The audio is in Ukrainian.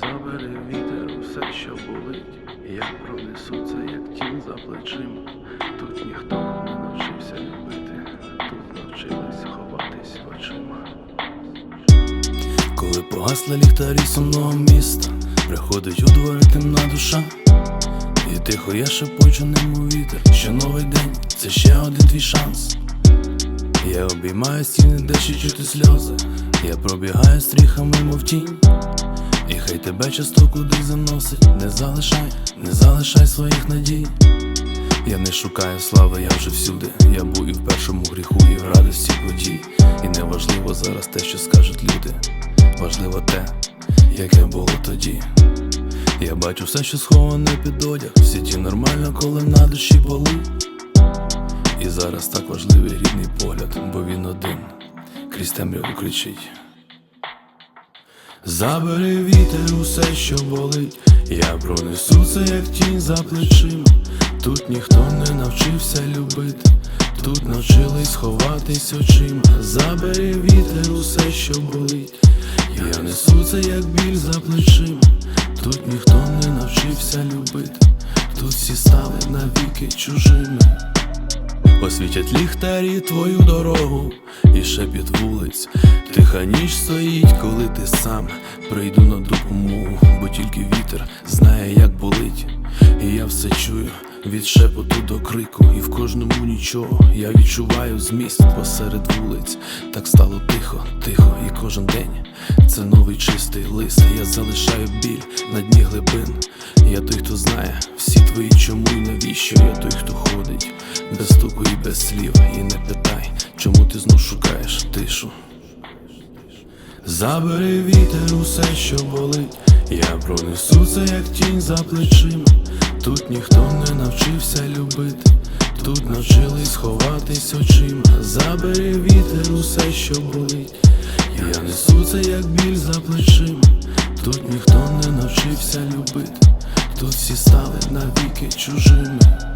Забере вітер усе, що болить, і я пронесу це, як тінь за плечима. Тут ніхто не навчився любити, тут навчились ховатись очима. Коли погасли ліхтарі сумного міста, приходить у двори темна душа, і тихо я шепочу нему вітер. Що новий день, це ще один твій шанс. Я обіймаю стіни, де ще чути сльози. Я пробігаю стріхами, мов тінь. І хай тебе часто куди заносить, не залишай, не залишай своїх надій. Я не шукаю слави, я вже всюди. Я був і в першому гріху, і в радості подій. І не важливо зараз те, що скажуть люди. Важливо те, яке було тоді. Я бачу все, що сховане під одяг. В сіті нормально, коли на душі болить. І зараз так важливий рідний погляд, бо він один крізь темряву кричить. Забери вітер усе, що болить, я пронесу це, як тінь за плечима. Тут ніхто не навчився любити, тут навчились ховатись очима. Забери вітер усе, що болить, я несу це, як біль за плечима. Тут ніхто не навчився любити, тут всі стали навіки чужими. Освітять ліхтарі твою дорогу і шепіт вулиць. Тиха ніч стоїть, коли ти сам прийду на допомогу, бо тільки вітер знає, як болить. І я все чую від шепоту до крику, і в кожному нічого я відчуваю зміст посеред вулиць. Так стало тихо, тихо, і кожен день це новий чистий лист. Я залишаю біль на дні глибин. Я той, хто знає всі твої чому і навіщо. Я той, хто ходить без стуку і без слів. І не питай, чому ти знов шукаєш тишу. Забери вітер усе, що болить. Я пронесу це, як тінь за плечима. Тут ніхто не навчився любити, тут навчились ховатись очима. Забери вітер усе, що болить. Я несу це, як біль за плечима. Тут ніхто не навчився любити, тут всі стали навіки чужими.